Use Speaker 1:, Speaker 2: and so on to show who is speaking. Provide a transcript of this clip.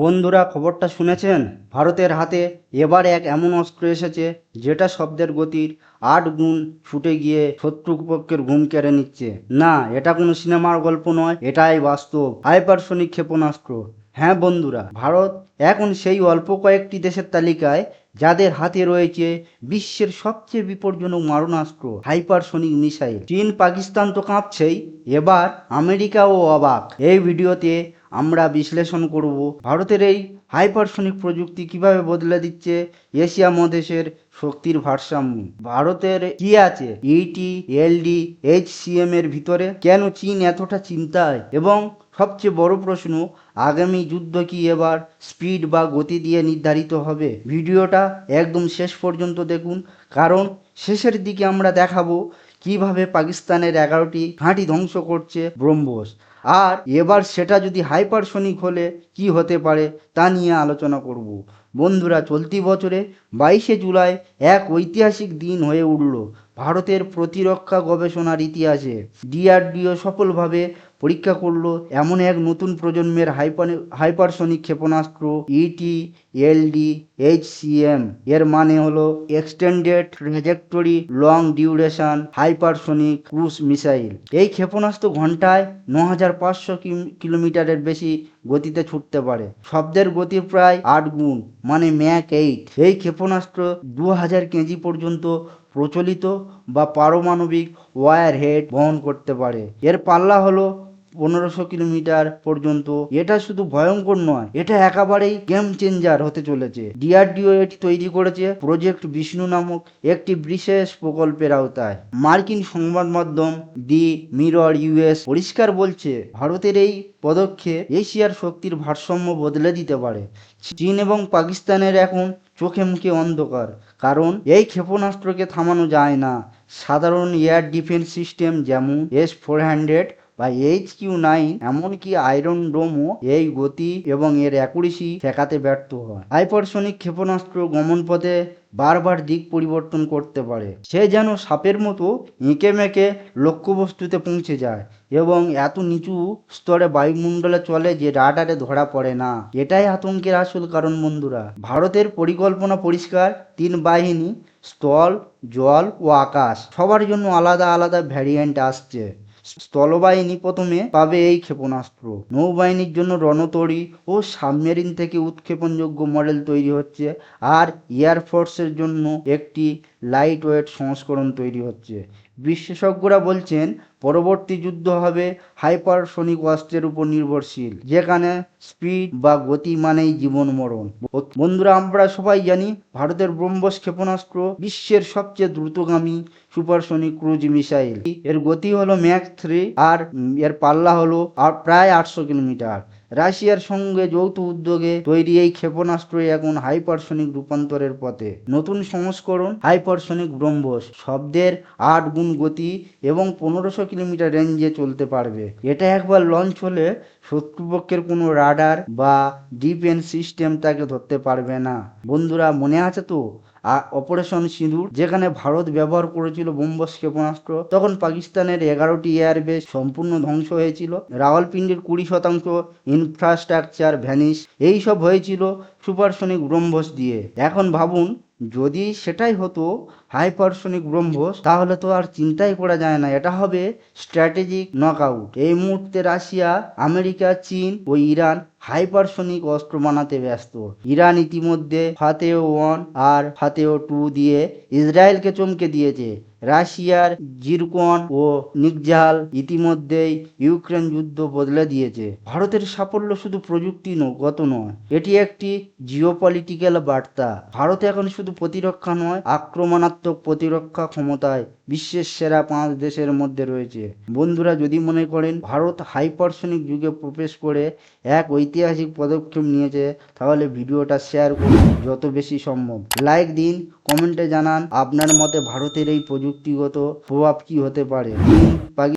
Speaker 1: বন্ধুরা খবরটা শুনেছেন? ভারতের হাতে এবার এক এমন অস্ত্র এসেছে, যেটা শব্দের গতির আট গুণ ছুটে গিয়ে শত্রুপক্ষের ঘুম কেড়ে নিচ্ছে। না, এটা কোনো সিনেমার গল্প নয়, এটাই বাস্তব। হাইপারসনিক ক্ষেপণাস্ত্র। হ্যাঁ বন্ধুরা, ভারত এখন সেই অল্প কয়েকটি দেশের তালিকায়, যাদের হাতে রয়েছে বিশ্বের সবচেয়ে বিপজ্জনক মারণাস্ত্র, হাইপারসনিক মিসাইল। চীন, পাকিস্তান তো কাঁপছেই, এবার আমেরিকাও অবাক। এই ভিডিওতে আমরা বিশ্লেষণ করব। ভারতের এই হাইপারসনিক প্রযুক্তি কীভাবে বদলে দিচ্ছে এশিয়া মহাদেশের শক্তির ভারসাম্য? ভারতের কি আছে? ইটি এলডি এইচ এর ভিতরে কেন চীন এতটা চিন্তায়? এবং সবচেয়ে বড় প্রশ্ন, আগামী যুদ্ধ কি এবার স্পিড বা গতি দিয়ে নির্ধারিত হবে? ভিডিওটা একদম শেষ পর্যন্ত দেখুন, কারণ শেষের দিকে আমরা দেখাবো কীভাবে পাকিস্তানের এগারোটি ঘাঁটি ধ্বংস করছে ব্রহ্মোস আর এবার সেটা যদি হাইপারসনিক হলে কি হতে পারে তা নিয়ে আলোচনা করব। বন্ধুরা, চলতি বছরে বাইশে জুলাই এক ঐতিহাসিক দিন হয়ে উঠল ভারতের প্রতিরক্ষা গবেষণার ইতিহাসে। ডিআরডিও সফলভাবে পরীক্ষা করল এমন এক নতুন প্রজন্মের হাইপার, হাইপারসনিক ক্ষেপণাস্ত্র ইটি এলডি এইচসিএম এর মানে হলো extended trajectory long duration hypersonic cruise missile. এই ক্ষেপণাস্ত্র ঘন্টায় ন হাজার পাঁচশো কিলোমিটারের বেশি গতিতে ছুটতে পারে। শব্দের গতি প্রায় আট গুণ মানে ম্যাক এইট। এই ক্ষেপণাস্ত্র দু হাজার কেজি পর্যন্ত প্রচলিত বা পারমাণবিক ওয়ার হেড বহন করতে পারে। এর পাল্লা হলো পনেরোশো কিলোমিটার পর্যন্ত। এটা শুধু ভয়ঙ্কর নয়, এটা একেবারেই গেম চেঞ্জার হতে চলেছে। ডিআরডিও এটি তৈরি করেছে প্রজেক্ট বিষ্ণু নামক একটি বিশেষ প্রকল্পের আওতায়। মার্কিন সংবাদ মাধ্যম দি মিরর ইউএস পরিষ্কার বলছে, ভারতের এই পদক্ষেপ এশিয়ার শক্তির ভারসাম্য বদলে দিতে পারে। চীন এবং পাকিস্তানের এখন চোখে মুখে অন্ধকার, কারণ এই ক্ষেপণাস্ত্রকে থামানো যায় না। সাধারণ এয়ার ডিফেন্স সিস্টেম যেমন এস ফোর হান্ড্রেড বা এইচ কিউ নাইন এমনকি আয়রন ডোমও এই গতি এবং এর অ্যাকুরেসি ঠেকাতে ব্যর্থ হয়। হাইপারসনিক ক্ষেপণাস্ত্র গমন পথে বারবার দিক পরিবর্তন করতে পারে। সে যেন সাপের মতো এঁকে মেঁকে লক্ষ্যবস্তুতে পৌঁছে যায় এবং এত নিচু স্তরে বায়ুমণ্ডলে চলে যে রাডারে ধরা পড়ে না। এটাই আতঙ্কের আসল কারণ বন্ধুরা। ভারতের পরিকল্পনা পরিষ্কার, তিন বাহিনী, স্থল, জল ও আকাশ সবার জন্য আলাদা আলাদা ভ্যারিয়েন্ট আসছে। স্থলবাহিনী প্রথমে পাবে এই ক্ষেপণাস্ত্র। নৌবাহিনীর জন্য রণতরী ও সাবমেরিন থেকে উৎক্ষেপণযোগ্য মডেল তৈরি হচ্ছে আর এয়ারফোর্সের জন্য একটি লাইট ওয়েট সংস্করণ তৈরি হচ্ছে। বিশেষজ্ঞরা বলছেন, পরবর্তী যুদ্ধ হবে হাইপারসনিক অস্ত্রের উপর নির্ভরশীল, যেখানে স্পিড বা গতি মানেই জীবন মরণ। বন্ধুরা, আমরা সবাই জানি ভারতের ব্রহ্মস ক্ষেপণাস্ত্র বিশ্বের সবচেয়ে দ্রুতগামী সুপারসনিক ক্রুজ মিসাইল। এর গতি হলো ম্যাক থ্রি আর এর পাল্লা হলো আর প্রায় আটশো কিলোমিটার। রাশিয়ার সঙ্গে যৌথ উদ্যোগে তৈরি এই ক্ষেপণাস্ত্র এখন হাইপারসনিক রূপান্তরের পথে। নতুন সংস্করণ হাইপারসনিক ব্রহ্মস। শব্দের আট গুণ গতি এবং পনেরোশো কিলোমিটার রেঞ্জে চলতে পারবে। এটা একবার লঞ্চ হলে শত্রুপক্ষের কোনো রাডার বা ডিফেন্স সিস্টেম তাকে ধরতে পারবে না। বন্ধুরা, মনে আছে তো? অপারেশন সিঁদুর যেখানে ভারত ব্যবহার করেছিল বোম্বস ক্ষেপণাস্ত্র, তখন পাকিস্তানের এগারোটি এয়ারবেস সম্পূর্ণ ধ্বংস হয়েছিল। রাওয়ালপিন্ডির কুড়ি শতাংশ ইনফ্রাস্ট্রাকচার ভ্যানিশ। এইসব হয়েছিল সুপারসনিক ব্রহ্মস দিয়ে। এখন ভাবুন, যদি সেটাই হতো হাইপারসনিক ব্রহ্মস তাহলে তো আর চিন্তাই করা যায় না। এটা হবে স্ট্র্যাটেজিক নকআউট এই মুহূর্তে রাশিয়া, আমেরিকা, চীন ও ইরান হাইপারসনিক অস্ত্র বানাতে ব্যস্ত। ইরান ইতিমধ্যে ফাতেও ওয়ান আর ফাতেও টু দিয়ে ইসরায়েলকে চমকে দিয়েছে। রাশিয়ার জিরকন ও নিকজাল ইতিমধ্যেই ইউক্রেন যুদ্ধ বদলে দিয়েছে। ভারতের সাফল্য শুধু প্রযুক্তিগত নয়। এটি একটি জিওপলিটিক্যাল বার্তা। ভারত এখন শুধু প্রতিরক্ষা নয়, আক্রমণাত্মক প্রতিরক্ষা ক্ষমতায় বিশ্বের সেরা পাঁচ দেশের মধ্যে রয়েছে। বন্ধুরা, যদি মনে করেন ভারত হাইপারসনিক যুগে প্রবেশ করে এক ঐতিহাসিক পদক্ষেপ নিয়েছে, তাহলে ভিডিওটা শেয়ার করুন যত বেশি সম্ভব। লাইক দিন কমেন্টে জানান আপনার মতে ভারতের এই প্রযুক্তিগত প্রভাব কি হতে পারে।